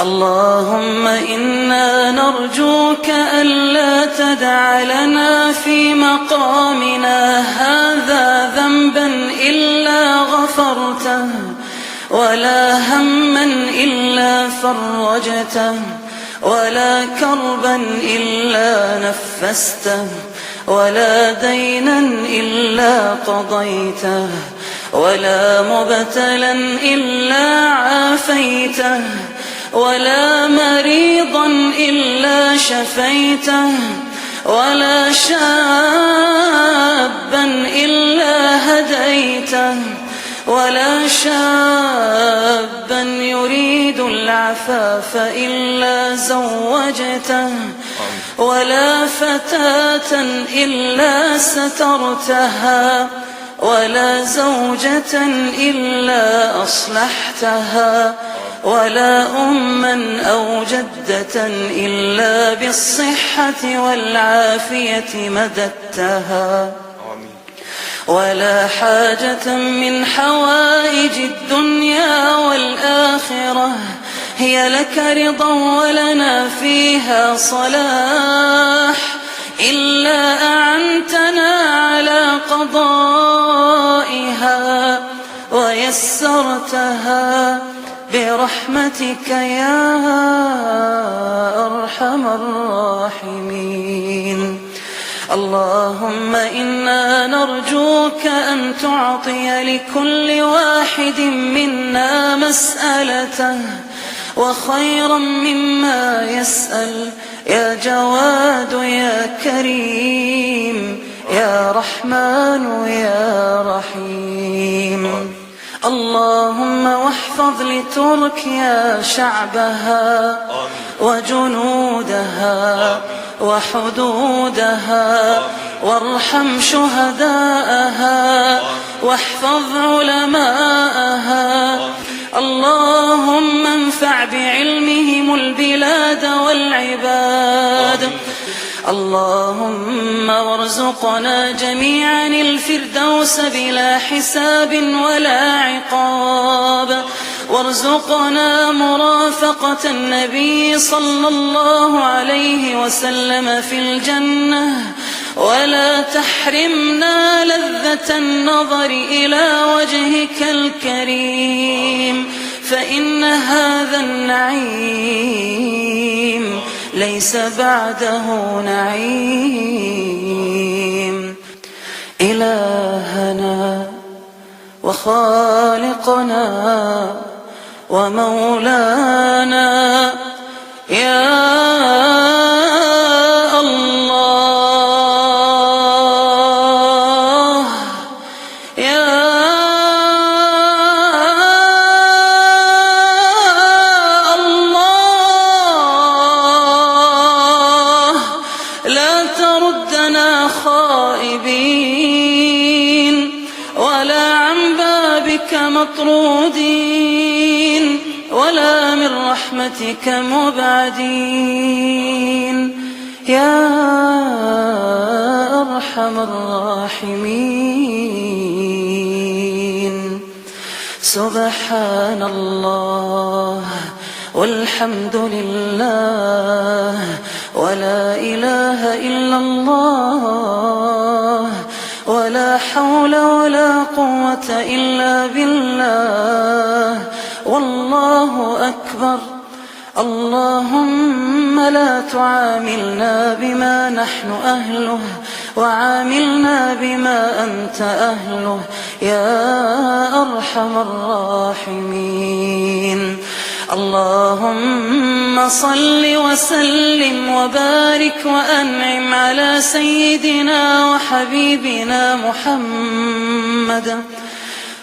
اللهم إنا نرجوك ألا تدع لنا في مقامنا هذا ذنبا إلا غفرته ولا هما إلا فرجته ولا كربا إلا نفسته ولا دينا إلا قضيته ولا مبتلا إلا عافيته ولا مريضا إلا شفيته ولا شابا إلا هديته ولا شابا يريد العفاف إلا زوجته ولا فتاة إلا سترتها ولا زوجة إلا أصلحتها. ولا أما أو جدة إلا بالصحة والعافية مددتها. ولا حاجة من حوائج الدنيا والآخرة. هي لك رضا ولنا فيها صلاح. إلا أعنتنا على قضائها ويسرتها. برحمتك يا أرحم الراحمين. اللهم إنا نرجوك أن تعطي لكل واحد منا مسألته وخيرا مما يسأل. يا جواد يا كريم يا رحمن يا رحيم لتركيا شعبها وجنودها وحدودها وارحم شهداءها واحفظ علماءها اللهم انفع بعلمهم البلاد والعباد اللهم وارزقنا جميعا الفردوس بلا حساب ولا عقاب وارزقنا مرافقة النبي صلى الله عليه وسلم في الجنة. ولا تحرمنا لذة النظر إلى وجهك الكريم. فإن هذا النعيم ليس بعده نعيم. إلهنا وخالقنا ومولانا. يا الله. يا الله. لا تردنا خائبين. ولا عن بابك مطرودين. ولا من رحمتك مبعدين. يا أرحم الراحمين. سبحان الله والحمد لله ولا إله إلا الله ولا حول ولا قوة إلا بالله والله أكبر. اللهم لا تعاملنا بما نحن أهله وعاملنا بما أنت أهله. يا أرحم الراحمين. اللهم صل وسلم وبارك وأنعم على سيدنا وحبيبنا محمد.